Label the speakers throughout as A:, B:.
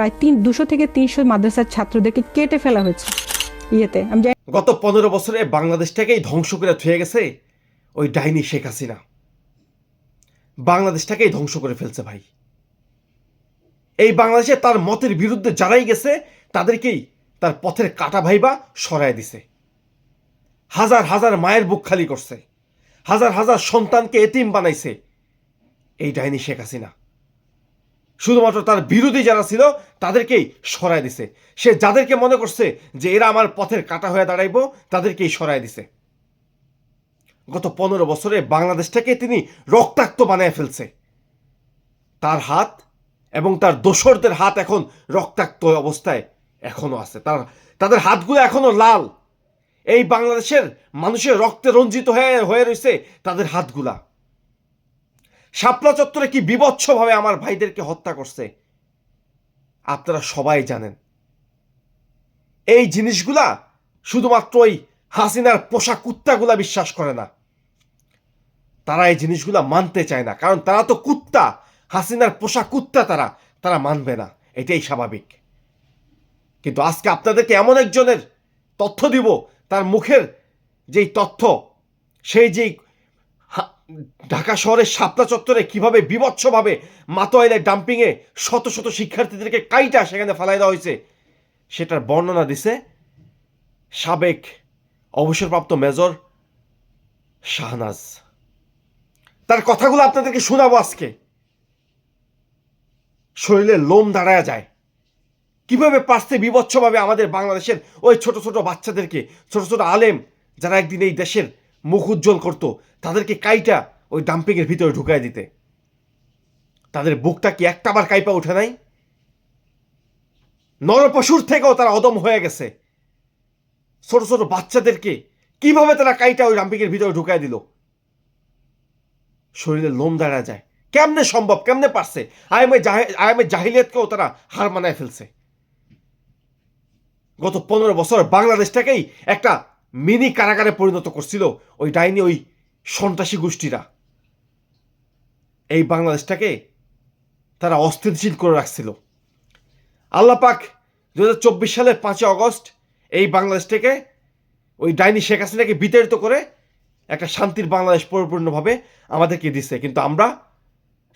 A: প্রায় তিন, দুশো থেকে তিনশো মাদ্রাসার ছাত্রদেরকে কেটে ফেলা হয়েছে। ইয়েতে, আমি জানি
B: গত পনেরো বছরে বাংলাদেশটাকেই ধ্বংস করে থুয়ে গেছে ওই ডাইনি শেখ হাসিনা। বাংলাদেশটাকেই ধ্বংস করে ফেলছে ভাই। এই বাংলাদেশে তার মতের বিরুদ্ধে যারাই গেছে, তাদেরকেই তার পথের কাটা ভাইবা সরায় দিছে। হাজার হাজার মায়ের বুক খালি করছে। হাজার হাজার সন্তানকে এতিম বানাইছে এই ডাইনি শেখ হাসিনা। শুধুমাত্র তার বিরোধী যারা ছিল, তাদেরকেই সরায় দিছে। সে যাদেরকে মনে করছে যে এরা আমার পথের কাটা হয়ে দাঁড়াইব, তাদেরকেই সরায় দিছে। গত পনেরো বছরে বাংলাদেশটাকে তিনি রক্তাক্ত বানায় ফেলছে। তার হাত এবং তার দোসরদের হাত এখন রক্তাক্ত অবস্থায় এখনও আছে। তার, তাদের হাতগুলো এখনও লাল। এই বাংলাদেশের মানুষের রক্তে রঞ্জিত হয়ে হয়ে রয়েছে তাদের হাতগুলা। শাপলা চত্বরে কি বিভৎসভাবে আমার ভাইদেরকে হত্যা করছে? আপনারা সবাই জানেন। এই জিনিসগুলা শুধুমাত্র ওই হাসিনার পোষা কুত্তাগুলা বিশ্বাস করে না। তারা এই জিনিসগুলা মানতে চায় না, কারণ তারা তো কুত্তা। হাসিনার পোষা কুত্তা তারা তারা মানবে না। এটাই স্বাভাবিক। কিন্তু আজকে আপনাদেরকে এমন একজনের তথ্য দিব, তার মুখের যেই তথ্য, সেই যেই ঢাকা শহরের শাপলা চত্বরে কীভাবে বিভৎসভাবে মাতোয়াইলের ডাম্পিংয়ে শত শত শিক্ষার্থীদেরকে কাইটা সেখানে ফেলাই দেওয়া হয়েছে, সেটার বর্ণনা দিছে সাবেক অবসরপ্রাপ্ত মেজর শাহনাজ। তার কথাগুলো আপনাদেরকে শোনাবো আজকে। শরীরে লোম দাঁড়ায় যায়। কীভাবে পারছে বিভৎসভাবে আমাদের বাংলাদেশের ওই ছোট ছোট বাচ্চাদেরকে, ছোট ছোট আলেম যারা একদিন এই দেশের মুখ উজ্জ্বল করতো তাদেরকে কাইটা ওই ডাম্পিংয়ের ভিতরে ঢুকায় দিতে। তাদের বুকটা কি একটাবার কাইপা ওঠে নাই? নরপশুর থেকেও তারা অদম হয়ে গেছে। ছোট ছোট বাচ্চাদেরকে কীভাবে তারা কাইটা ওই ডাম্পিংয়ের ভিতরে ঢুকায় দিল? শরীরে লোম দাঁড়া যায়। কেমনে সম্ভব? কেমনে পারছে? আইএমএ আইএমএ জাহিলিয়াতকেও তারা হার মানায় ফেলছে। গত পনেরো বছর বাংলাদেশটাকেই একটা মিনি কারাগারে পরিণত করছিল ওই ডাইনি, ওই সন্ত্রাসী গোষ্ঠীরা। এই বাংলাদেশটাকে তারা অস্থিতিশীল করে রাখছিল। আল্লাপাক দু হাজার চব্বিশ সালের পাঁচই অগস্ট এই বাংলাদেশটাকে ওই ডাইনি শেখ হাসিনাকে বিতাড়িত করে একটা শান্তির বাংলাদেশ পরিপূর্ণভাবে আমাদেরকে দিছে। কিন্তু আমরা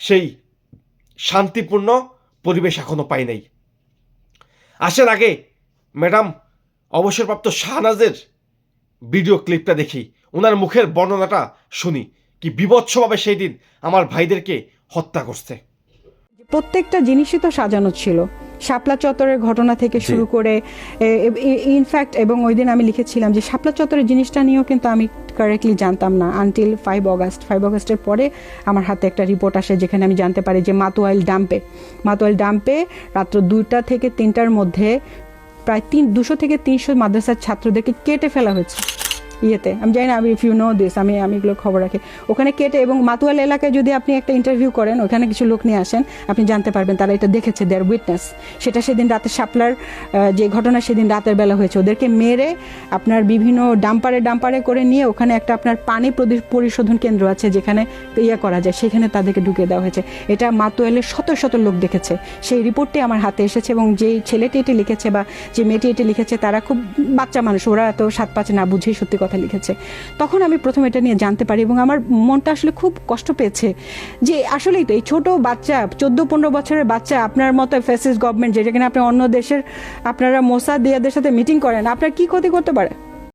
B: সেই শান্তিপূর্ণ পরিবেশ এখনও পাই নাই। আসেন আগে ম্যাডাম অবসরপ্রাপ্ত শাহনাজের ভিডিও ক্লিপটা দেখি। ওনার মুখের বর্ণনাটা শুনি। কি বিভৎসভাবে সেই দিন আমার ভাইদেরকে হত্যা করছে।
A: প্রত্যেকটা জিনিসই তো সাজানো ছিল। শাপলা চত্বরের ঘটনা থেকে শুরু করে ইনফ্যাক্ট এবং ওই দিন আমি লিখেছিলাম যে শাপলা চত্বরের জিনিসটা নিয়েও কিন্তু আমি কারেক্টলি জানতাম না আনটিল ফাইভ অগাস্ট ফাইভ অগাস্টের পরে আমার হাতে একটা রিপোর্ট আসে যেখানে আমি জানতে পারি যে মাতোয়াইল ডাম্পে মাতোয়াইল ডাম্পে রাত্র দুইটা থেকে তিনটার মধ্যে প্রায় তিন দুশো থেকে তিনশো মাদ্রাসার ছাত্রদেরকে কেটে ফেলা হয়েছে। ইয়েতে। আমি জানি না, আমি ইফ ইউ নো দিস আমি আমি এগুলো খবর রাখি। ওখানে কেটে এবং মাতুয়াল এলাকায় যদি আপনি একটা ইন্টারভিউ করেন, ওখানে কিছু লোক নিয়ে আসেন, আপনি জানতে পারবেন তারা এটা দেখেছে দেয়ার উইটনেস সেটা সেদিন রাতে শাপলার যে ঘটনা সেদিন রাতের বেলা হয়েছে। ওদেরকে মেরে আপনার বিভিন্ন ডাম্পারে ডাম্পারে করে নিয়ে ওখানে একটা আপনার পানি পরিশোধন কেন্দ্র আছে যেখানে ইয়ে করা যায়, সেখানে তাদেরকে ঢুকে দেওয়া হয়েছে। এটা মাতুয়ালের শত শত লোক দেখেছে। সেই রিপোর্টটি আমার হাতে এসেছে এবং যেই ছেলেটি এটি লিখেছে বা যে মেয়েটি এটি লিখেছে, তারা খুব বাচ্চা মানুষ, ওরা এত সাত পাঁচ না বুঝেই সত্যি কথা লিখেছে। তখন আমি প্রথম এটা নিয়ে জানতে পারি এবং আমার মনটা আসলে খুব কষ্ট পেয়েছে যে আসলেই তো এই ছোট বাচ্চা, চোদ্দ, পনেরো বছরের বাচ্চা আপনার মতো ফেসিস গভর্নমেন্ট যেটা কিনা আপনি অন্য দেশের আপনারা মোসাদ দিয়াদের সাথে মিটিং করেন, আপনার কি ক্ষতি করতে পারে?